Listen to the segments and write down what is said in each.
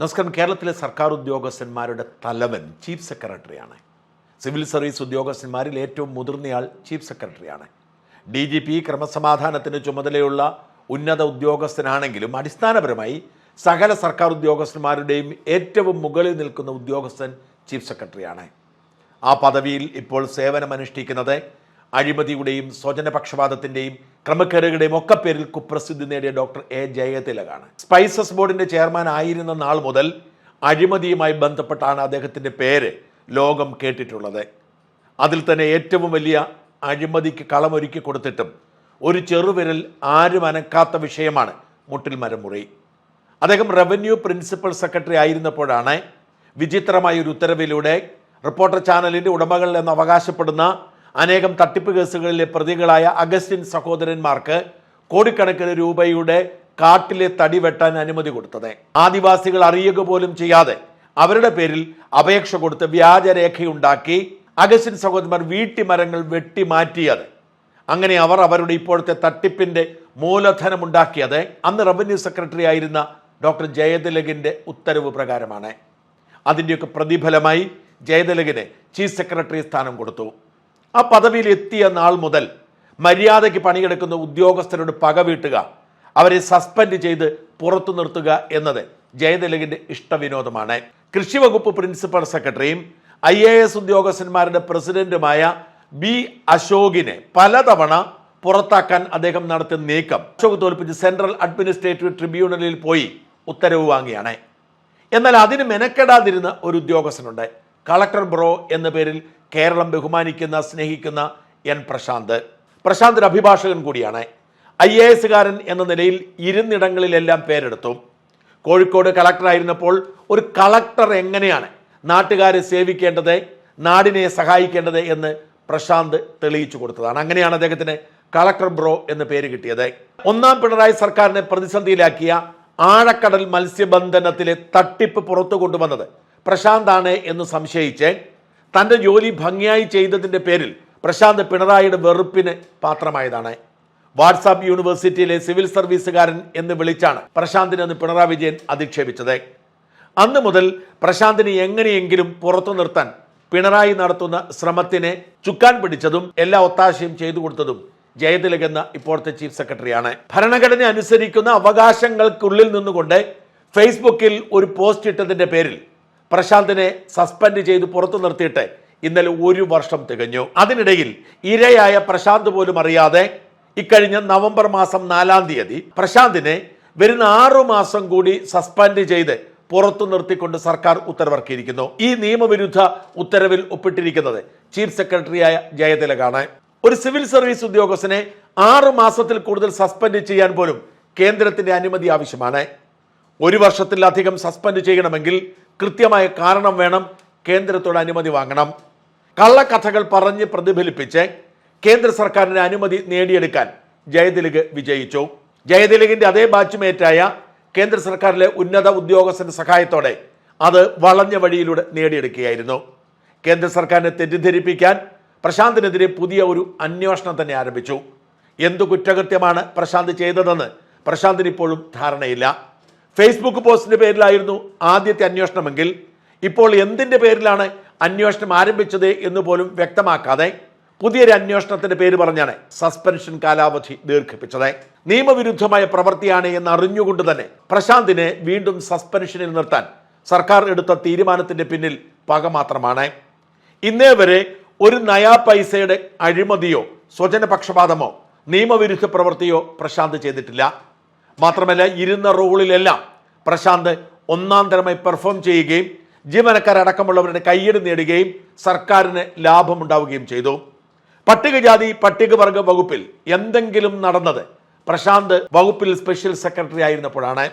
നമസ്കാരം. കേരളത്തിലെ സർക്കാർ ഉദ്യോഗസ്ഥന്മാരുടെ തലവൻ ചീഫ് സെക്രട്ടറിയാണ്. സിവിൽ സർവീസ് ഉദ്യോഗസ്ഥന്മാരിൽ ഏറ്റവും മുതിർന്നയാൾ ചീഫ് സെക്രട്ടറിയാണ്. ഡി ജി പി ക്രമസമാധാനത്തിന് ചുമതലയുള്ള ഉന്നത ഉദ്യോഗസ്ഥനാണെങ്കിലും അടിസ്ഥാനപരമായി സകല സർക്കാർ ഉദ്യോഗസ്ഥന്മാരുടെയും ഏറ്റവും മുകളിൽ നിൽക്കുന്ന ഉദ്യോഗസ്ഥൻ ചീഫ് സെക്രട്ടറിയാണ്. ആ പദവിയിൽ ഇപ്പോൾ സേവനമനുഷ്ഠിക്കുന്നത് അഴിമതിയുടെയും സ്വജനപക്ഷപാതത്തിന്റെയും ക്രമക്കേടുകളുടെയും ഒക്കെ പേരിൽ കുപ്രസിദ്ധി നേടിയ ഡോക്ടർ എ ജയതിലകാണ്. സ്പൈസസ് ബോർഡിന്റെ ചെയർമാൻ ആയിരുന്ന നാൾ മുതൽ അഴിമതിയുമായി ബന്ധപ്പെട്ടാണ് അദ്ദേഹത്തിന്റെ പേര് ലോകം കേട്ടിട്ടുള്ളത്. അതിൽ തന്നെ ഏറ്റവും വലിയ അഴിമതിക്ക് കളമൊരുക്കി കൊടുത്തിട്ടും ഒരു ചെറുവിരൽ ആരും അനക്കാത്ത വിഷയമാണ് മുട്ടിൽ മരമുറി അദ്ദേഹം റവന്യൂ പ്രിൻസിപ്പൽ സെക്രട്ടറി ആയിരുന്നപ്പോഴാണ് വിചിത്രമായ ഒരു ഉത്തരവിലൂടെ റിപ്പോർട്ടർ ചാനലിന്റെ ഉടമകളിൽ എന്ന് അവകാശപ്പെടുന്ന അനേകം തട്ടിപ്പ് കേസുകളിലെ പ്രതികളായ അഗസ്റ്റിൻ സഹോദരന്മാർക്ക് കോടിക്കണക്കിന് രൂപയുടെ കാട്ടിലെ തടി വെട്ടാൻ അനുമതി കൊടുത്തത്. ആദിവാസികൾ അറിയുക പോലും ചെയ്യാതെ അവരുടെ പേരിൽ അപേക്ഷ കൊടുത്ത് വ്യാജരേഖയുണ്ടാക്കി അഗസ്റ്റിൻ സഹോദരന്മാർ വീട്ടിമരങ്ങൾ വെട്ടി മാറ്റിയത് അങ്ങനെ അവർ അവരുടെ ഇപ്പോഴത്തെ തട്ടിപ്പിന്റെ മൂലധനമുണ്ടാക്കിയത് അന്ന് റവന്യൂ സെക്രട്ടറി ആയിരുന്ന ഡോക്ടർ ജയതിലകിന്റെ ഉത്തരവ് പ്രകാരമാണ്. അതിന്റെയൊക്കെ പ്രതിഫലമായി ജയതിലകിന് ചീഫ് സെക്രട്ടറി സ്ഥാനം കൊടുത്തു. ആ പദവിയിൽ എത്തിയ നാൾ മുതൽ മര്യാദയ്ക്ക് പണിയെടുക്കുന്ന ഉദ്യോഗസ്ഥരോട് പക വീട്ടുക അവരെ സസ്പെൻഡ് ചെയ്ത് പുറത്തു നിർത്തുക എന്നത് ജയതിലകിന്റെ ഇഷ്ടവിനോദമാണ്. കൃഷി വകുപ്പ് പ്രിൻസിപ്പൽ സെക്രട്ടറിയും ഐ എ എസ് ഉദ്യോഗസ്ഥന്മാരുടെ പ്രസിഡന്റുമായ ബി അശോകിനെ പലതവണ പുറത്താക്കാൻ അദ്ദേഹം നടത്തിയ നീക്കം അശോക് തോൽപ്പിച്ച് സെൻട്രൽ അഡ്മിനിസ്ട്രേറ്റീവ് ട്രിബ്യൂണലിൽ പോയി ഉത്തരവ് വാങ്ങിയാണ്. എന്നാൽ അതിന് മെനക്കെടാതിരുന്ന ഒരു ഉദ്യോഗസ്ഥനുണ്ട്. കളക്ടർ ബ്രോ എന്ന പേരിൽ കേരളം ബഹുമാനിക്കുന്ന സ്നേഹിക്കുന്ന എൻ പ്രശാന്ത്. പ്രശാന്ത് ഒരു അഭിഭാഷകൻ കൂടിയാണ്. ഐ എ എസുകാരൻ എന്ന നിലയിൽ ഇരുന്നിടങ്ങളിലെല്ലാം പേരെടുത്തു. കോഴിക്കോട് കളക്ടറായിരുന്നപ്പോൾ ഒരു കളക്ടർ എങ്ങനെയാണ് നാട്ടുകാരെ സേവിക്കേണ്ടത് നാടിനെ സഹായിക്കേണ്ടത് എന്ന് പ്രശാന്ത് തെളിയിച്ചു കൊടുത്തതാണ്. അങ്ങനെയാണ് അദ്ദേഹത്തിന് കളക്ടർ ബ്രോ എന്ന് പേര് കിട്ടിയത്. ഒന്നാം പിണറായി സർക്കാരിനെ പ്രതിസന്ധിയിലാക്കിയ ആഴക്കടൽ മത്സ്യബന്ധനത്തിലെ തട്ടിപ്പ് പുറത്തു കൊണ്ടുവന്നത് പ്രശാന്താണ് എന്ന് സംശയിച്ച് തന്റെ ജോലി ഭംഗിയായി ചെയ്തതിന്റെ പേരിൽ പ്രശാന്ത് പിണറായിയുടെ വെറുപ്പിന് പാത്രമായതാണ്. വാട്സാപ്പ് യൂണിവേഴ്സിറ്റിയിലെ സിവിൽ സർവീസുകാരൻ എന്ന് വിളിച്ചാണ് പ്രശാന്തിനെ അന്ന് പിണറായി വിജയൻ അധിക്ഷേപിച്ചത്. അന്ന് മുതൽ പ്രശാന്തിനെ എങ്ങനെയെങ്കിലും പുറത്തു നിർത്താൻ പിണറായി നടത്തുന്ന ശ്രമത്തിനെ ചുക്കാൻ പിടിച്ചതും എല്ലാ ഒത്താശയും ചെയ്തു കൊടുത്തതും ജയതിലക് എന്ന ഇപ്പോഴത്തെ ചീഫ് സെക്രട്ടറിയാണ്. ഭരണഘടന അനുസരിക്കുന്ന അവകാശങ്ങൾക്കുള്ളിൽ നിന്നുകൊണ്ട് ഫേസ്ബുക്കിൽ ഒരു പോസ്റ്റ് ഇട്ടതിന്റെ പേരിൽ പ്രശാന്തിനെ സസ്പെൻഡ് ചെയ്ത് പുറത്തു നിർത്തിയിട്ട് ഇന്നലെ ഒരു വർഷം തികഞ്ഞു. അതിനിടയിൽ ഇരയായ പ്രശാന്ത് പോലും അറിയാതെ ഇക്കഴിഞ്ഞ നവംബർ മാസം നാലാം തീയതി പ്രശാന്തിനെ വരുന്ന ആറു മാസം കൂടി സസ്പെൻഡ് ചെയ്ത് പുറത്തു നിർത്തിക്കൊണ്ട് സർക്കാർ ഉത്തരവിറക്കിയിരിക്കുന്നു. ഈ നിയമവിരുദ്ധ ഉത്തരവിൽ ഒപ്പിട്ടിരിക്കുന്നത് ചീഫ് സെക്രട്ടറിയായ ജയതിലകാണ്. ഒരു സിവിൽ സർവീസ് ഉദ്യോഗസ്ഥനെ ആറു മാസത്തിൽ കൂടുതൽ സസ്പെൻഡ് ചെയ്യാൻ പോലും കേന്ദ്രത്തിന്റെ അനുമതി ആവശ്യമാണ്. ഒരു വർഷത്തിലധികം സസ്പെൻഡ് ചെയ്യണമെങ്കിൽ കൃത്യമായ കാരണം വേണം. കേന്ദ്രത്തോട് അനുമതി വാങ്ങണം. കള്ളക്കഥകൾ പറഞ്ഞ് പ്രതിഫലിപ്പിച്ച് കേന്ദ്ര സർക്കാരിന്റെ അനുമതി നേടിയെടുക്കാൻ ജയതിലക് വിജയിച്ചു. ജയതിലകിന്റെ അതേ ബാച്ച്മേറ്റായ കേന്ദ്ര സർക്കാരിലെ ഉന്നത ഉദ്യോഗസ്ഥന്റെ സഹായത്തോടെ അത് വളഞ്ഞ വഴിയിലൂടെ നേടിയെടുക്കുകയായിരുന്നു. കേന്ദ്ര സർക്കാരിനെ തെറ്റിദ്ധരിപ്പിക്കാൻ പ്രശാന്തിനെതിരെ പുതിയ ഒരു അന്വേഷണം തന്നെ ആരംഭിച്ചു. എന്തു കുറ്റകൃത്യമാണ് പ്രശാന്ത് ചെയ്തതെന്ന് പ്രശാന്തിന് ഇപ്പോഴും ധാരണയില്ല. ഫേസ്ബുക്ക് പോസ്റ്റിന്റെ പേരിലായിരുന്നു ആദ്യത്തെ അന്വേഷണമെങ്കിൽ ഇപ്പോൾ എന്തിന്റെ പേരിലാണ് അന്വേഷണം ആരംഭിച്ചത് എന്ന് പോലും വ്യക്തമാക്കാതെ പുതിയൊരു അന്വേഷണത്തിന്റെ പേര് പറഞ്ഞാണ് സസ്പെൻഷൻ കാലാവധി ദീർഘിപ്പിച്ചത്. നിയമവിരുദ്ധമായ പ്രവൃത്തിയാണ് എന്ന് അറിഞ്ഞുകൊണ്ട് തന്നെ പ്രശാന്തിനെ വീണ്ടും സസ്പെൻഷനിൽ നിർത്താൻ സർക്കാർ എടുത്ത തീരുമാനത്തിന്റെ പിന്നിൽ പക മാത്രമാണ്. ഇന്നേ വരെ ഒരു നയാ പൈസയുടെ അഴിമതിയോ സ്വജനപക്ഷപാതമോ നിയമവിരുദ്ധ പ്രവൃത്തിയോ പ്രശാന്ത് ചെയ്തിട്ടില്ല. മാത്രമല്ല ഇരുന്ന റോളിലെല്ലാം പ്രശാന്ത് ഒന്നാം തരമായി പെർഫോം ചെയ്യുകയും ജീവനക്കാരടക്കമുള്ളവരുടെ കയ്യടി നേടുകയും സർക്കാരിന് ലാഭമുണ്ടാവുകയും ചെയ്തു. പട്ടികജാതി പട്ടികവർഗ വകുപ്പിൽ എന്തെങ്കിലും നടന്നത്? പ്രശാന്ത് വകുപ്പിൽ സ്പെഷ്യൽ സെക്രട്ടറി ആയിരുന്നപ്പോഴാണ്.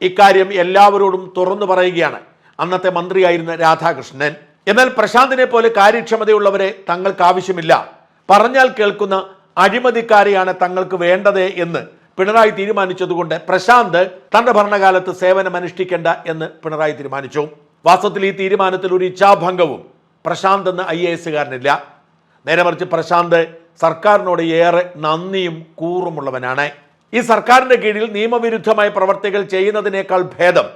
ഇക്കാര്യം എല്ലാവരോടും തുറന്നു പറയുകയാണ്. അന്നത്തെ മന്ത്രിയായിരുന്ന രാധാകൃഷ്ണൻ. എന്നാൽ പ്രശാന്തിനെ പോലെ കാര്യക്ഷമതയുള്ളവരെ തങ്ങൾക്ക് ആവശ്യമില്ല. പറഞ്ഞാൽ കേൾക്കുന്ന അഴിമതിക്കാരെയാണ് തങ്ങൾക്ക് വേണ്ടത് എന്ന് പിണറായി തീരുമാനിച്ചതുകൊണ്ട് പ്രശാന്ത് തന്റെ ഭരണകാലത്ത് സേവനം അനുഷ്ഠിക്കേണ്ട എന്ന് പിണറായി തീരുമാനിച്ചു. വാസ്തവത്തിൽ ഈ തീരുമാനത്തിൽ ഒരു ഇച്ഛാഭംഗവും പ്രശാന്ത് എന്ന ഐ എ എസുകാരനില്ല നേരെ മറിച്ച് പ്രശാന്ത് സർക്കാരിനോട് ഏറെ നന്ദിയും കൂറുമുള്ളവനാണ്. ഈ സർക്കാരിന്റെ കീഴിൽ നിയമവിരുദ്ധമായ പ്രവർത്തികൾ ചെയ്യുന്നതിനേക്കാൾ ഭേദം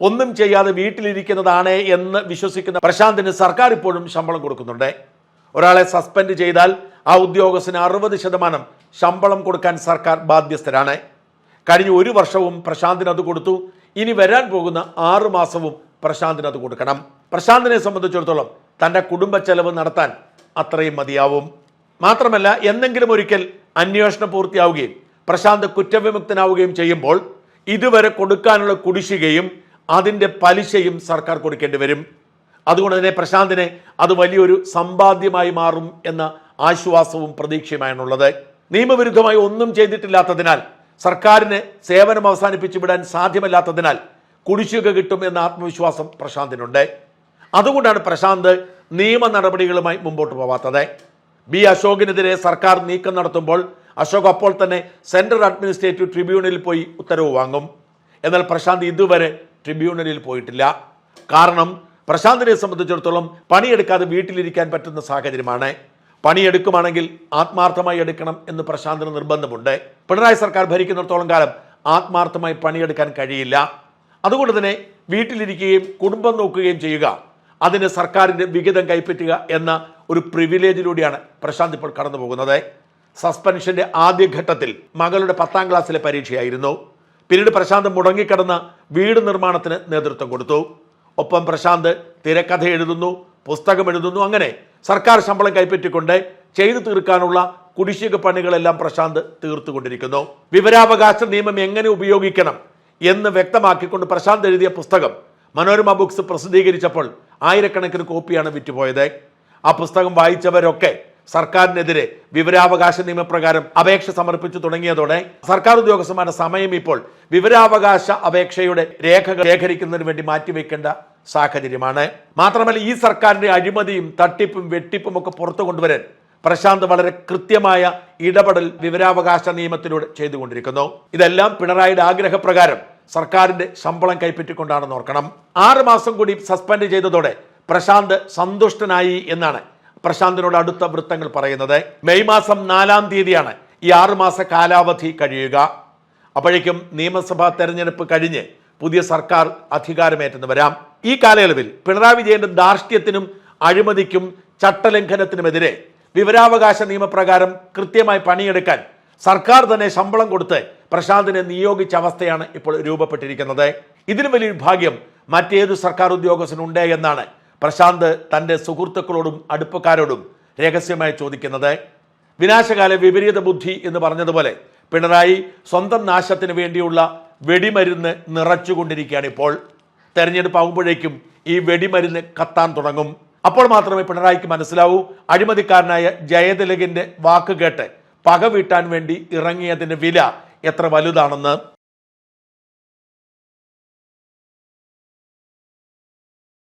ഒന്നും ചെയ്യാതെ വീട്ടിലിരിക്കുന്നതാണ് എന്ന് വിശ്വസിക്കുന്ന പ്രശാന്തിന് സർക്കാർ ഇപ്പോഴും ശമ്പളം കൊടുക്കുന്നുണ്ട്. ഒരാളെ സസ്പെൻഡ് ചെയ്താൽ ആ ഉദ്യോഗസ്ഥന് അറുപത് ശതമാനം ശമ്പളം കൊടുക്കാൻ സർക്കാർ ബാധ്യസ്ഥരാണ്. കഴിഞ്ഞ ഒരു വർഷവും പ്രശാന്തിന് അത് കൊടുത്തു. ഇനി വരാൻ പോകുന്ന ആറു മാസവും പ്രശാന്തിന് അത് കൊടുക്കണം. പ്രശാന്തിനെ സംബന്ധിച്ചിടത്തോളം തന്റെ കുടുംബ ചെലവ് നടത്താൻ അത്രയും മതിയാവും. മാത്രമല്ല എന്നെങ്കിലും ഒരിക്കൽ അന്വേഷണം പൂർത്തിയാവുകയും പ്രശാന്ത് കുറ്റവിമുക്തനാവുകയും ചെയ്യുമ്പോൾ ഇതുവരെ കൊടുക്കാനുള്ള കുടിശ്ശികയും അതിന്റെ പലിശയും സർക്കാർ കൊടുക്കേണ്ടി വരും. അതുകൊണ്ട് തന്നെ പ്രശാന്തിനെ അത് വലിയൊരു സമ്പാദ്യമായി മാറും എന്ന ആശ്വാസവും പ്രതീക്ഷയുമാണുള്ളത്. നിയമവിരുദ്ധമായി ഒന്നും ചെയ്തിട്ടില്ലാത്തതിനാൽ സർക്കാരിന് സേവനം അവസാനിപ്പിച്ചു വിടാൻ സാധ്യമല്ലാത്തതിനാൽ കുടിശ്ശിക കിട്ടും എന്ന ആത്മവിശ്വാസം പ്രശാന്തിനുണ്ട്. അതുകൊണ്ടാണ് പ്രശാന്ത് നിയമ നടപടികളുമായി മുമ്പോട്ട് പോവാത്തത്. ബി അശോകിനെതിരെ സർക്കാർ നീക്കം നടത്തുമ്പോൾ അശോക് അപ്പോൾ തന്നെ സെൻട്രൽ അഡ്മിനിസ്ട്രേറ്റീവ് ട്രിബ്യൂണലിൽ പോയി ഉത്തരവ് വാങ്ങും. എന്നാൽ പ്രശാന്ത് ഇതുവരെ ട്രിബ്യൂണലിൽ പോയിട്ടില്ല. കാരണം പ്രശാന്തിനെ സംബന്ധിച്ചിടത്തോളം പണിയെടുക്കാതെ വീട്ടിലിരിക്കാൻ പറ്റുന്ന സാഹചര്യമാണ്. പണിയെടുക്കുവാണെങ്കിൽ ആത്മാർത്ഥമായി എടുക്കണം എന്ന് പ്രശാന്തിന് നിർബന്ധമുണ്ട്. പിണറായി സർക്കാർ ഭരിക്കുന്നിടത്തോളം കാലം ആത്മാർത്ഥമായി പണിയെടുക്കാൻ കഴിയില്ല. അതുകൊണ്ട് തന്നെ വീട്ടിലിരിക്കുകയും കുടുംബം നോക്കുകയും ചെയ്യുക അതിന് സർക്കാരിന്റെ വിഹിതം കൈപ്പറ്റുക എന്ന ഒരു പ്രിവിലേജിലൂടെയാണ് പ്രശാന്ത് ഇപ്പോൾ കടന്നു പോകുന്നത്. സസ്പെൻഷന്റെ ആദ്യഘട്ടത്തിൽ മകളുടെ പത്താം ക്ലാസ്സിലെ പരീക്ഷയായിരുന്നു. പിന്നീട് പ്രശാന്ത് മുടങ്ങിക്കിടന്ന വീട് നിർമ്മാണത്തിന് നേതൃത്വം കൊടുത്തു. ഒപ്പം പ്രശാന്ത് തിരക്കഥ എഴുതുന്നു പുസ്തകം എഴുതുന്നു അങ്ങനെ സർക്കാർ ശമ്പളം കൈപ്പറ്റിക്കൊണ്ട് ചെയ്തു തീർക്കാനുള്ള കുടിശ്ശിക പണികളെല്ലാം പ്രശാന്ത് തീർത്തുകൊണ്ടിരിക്കുന്നു. വിവരാവകാശ നിയമം എങ്ങനെ ഉപയോഗിക്കണം എന്ന് വ്യക്തമാക്കിക്കൊണ്ട് പ്രശാന്ത് എഴുതിയ പുസ്തകം മനോരമ ബുക്സ് പ്രസിദ്ധീകരിച്ചപ്പോൾ ആയിരക്കണക്കിന് കോപ്പിയാണ് വിറ്റുപോയത്. ആ പുസ്തകം വായിച്ചവരൊക്കെ സർക്കാരിനെതിരെ വിവരാവകാശ നിയമപ്രകാരം അപേക്ഷ സമർപ്പിച്ചു തുടങ്ങിയതോടെ സർക്കാർ ഉദ്യോഗസ്ഥന്മാരുടെ സമയം ഇപ്പോൾ വിവരാവകാശ അപേക്ഷയുടെ രേഖകൾ ശേഖരിക്കുന്നതിന് വേണ്ടി മാറ്റിവെക്കേണ്ട സാഹചര്യമാണ്. മാത്രമല്ല ഈ സർക്കാരിന്റെ അഴിമതിയും തട്ടിപ്പും വെട്ടിപ്പും ഒക്കെ പുറത്തു കൊണ്ടുവരാൻ പ്രശാന്ത് വളരെ കൃത്യമായ ഇടപെടൽ വിവരാവകാശ നിയമത്തിലൂടെ ചെയ്തുകൊണ്ടിരിക്കുന്നു. ഇതെല്ലാം പിണറായിയുടെ ആഗ്രഹപ്രകാരം സർക്കാരിന്റെ ശമ്പളം കൈപ്പറ്റിക്കൊണ്ടാണെന്ന് ഓർക്കണം. ആറ് മാസം കൂടി സസ്പെൻഡ് ചെയ്തതോടെ പ്രശാന്ത് സന്തുഷ്ടനായി എന്നാണ് പ്രശാന്തിനോട് അടുത്ത വൃത്തങ്ങൾ പറയുന്നത്. മെയ് മാസം നാലാം തീയതിയാണ് ഈ ആറുമാസ കാലാവധി കഴിയുക. അപ്പോഴേക്കും നിയമസഭാ തെരഞ്ഞെടുപ്പ് കഴിഞ്ഞ് പുതിയ സർക്കാർ അധികാരമേറ്റെന്ന് വരാം. ഈ കാലയളവിൽ പിണറായി വിജയന്റെ ധാർഷ്ട്യത്തിനും അഴിമതിക്കും ചട്ടലംഘനത്തിനുമെതിരെ വിവരാവകാശ നിയമപ്രകാരം കൃത്യമായി പണിയെടുക്കാൻ സർക്കാർ തന്നെ ശമ്പളം കൊടുത്ത് പ്രശാന്തിനെ നിയോഗിച്ച അവസ്ഥയാണ് ഇപ്പോൾ രൂപപ്പെട്ടിരിക്കുന്നത്. ഇതിനു വലിയൊരു ഭാഗ്യം മറ്റേതു സർക്കാർ ഉദ്യോഗസ്ഥനുണ്ട് എന്നാണ് പ്രശാന്ത് തന്റെ സുഹൃത്തുക്കളോടും അടുപ്പക്കാരോടും രഹസ്യമായി ചോദിക്കുന്നത്. വിനാശകാല വിപരീത ബുദ്ധി എന്ന് പറഞ്ഞതുപോലെ പിണറായി സ്വന്തം നാശത്തിന് വേണ്ടിയുള്ള വെടിമരുന്ന് നിറച്ചുകൊണ്ടിരിക്കുകയാണ് ഇപ്പോൾ. തെരഞ്ഞെടുപ്പ് ആകുമ്പോഴേക്കും ഈ വെടിമരുന്ന് കത്താൻ തുടങ്ങും. അപ്പോൾ മാത്രമേ പിണറായിക്ക് മനസ്സിലാവൂ. അഴിമതിക്കാരനായ ജയതിലകിന്റെ വാക്ക് കേട്ട് പക വീട്ടാൻ വേണ്ടി ഇറങ്ങിയതിന്റെ വില എത്ര വലുതാണെന്ന്.